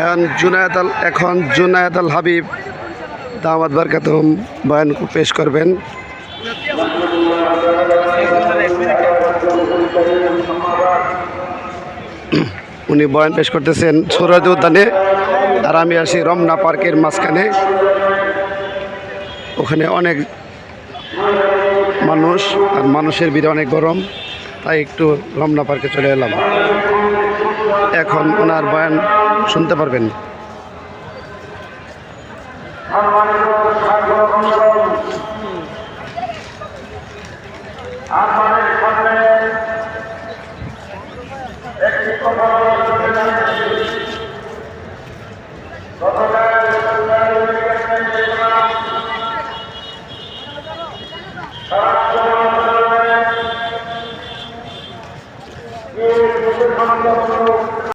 এখন জুনায়দ আল এখন জুনায়দ আল হাবিব দামাদ বারকাতুম বয়ান পেশ করবেন। উনি বয়ান পেশ করতেছেন সুরজ উদ্যানে। আর আমি আসি রমনা পার্কের মাঝখানে। ওখানে অনেক মানুষ, আর মানুষের ভিড়ে অনেক গরম, তাই একটু রমনা পার্কে চলে এলাম। এখন ওনার বয়ান শুনতে পারবেন। আপনাদের সামনে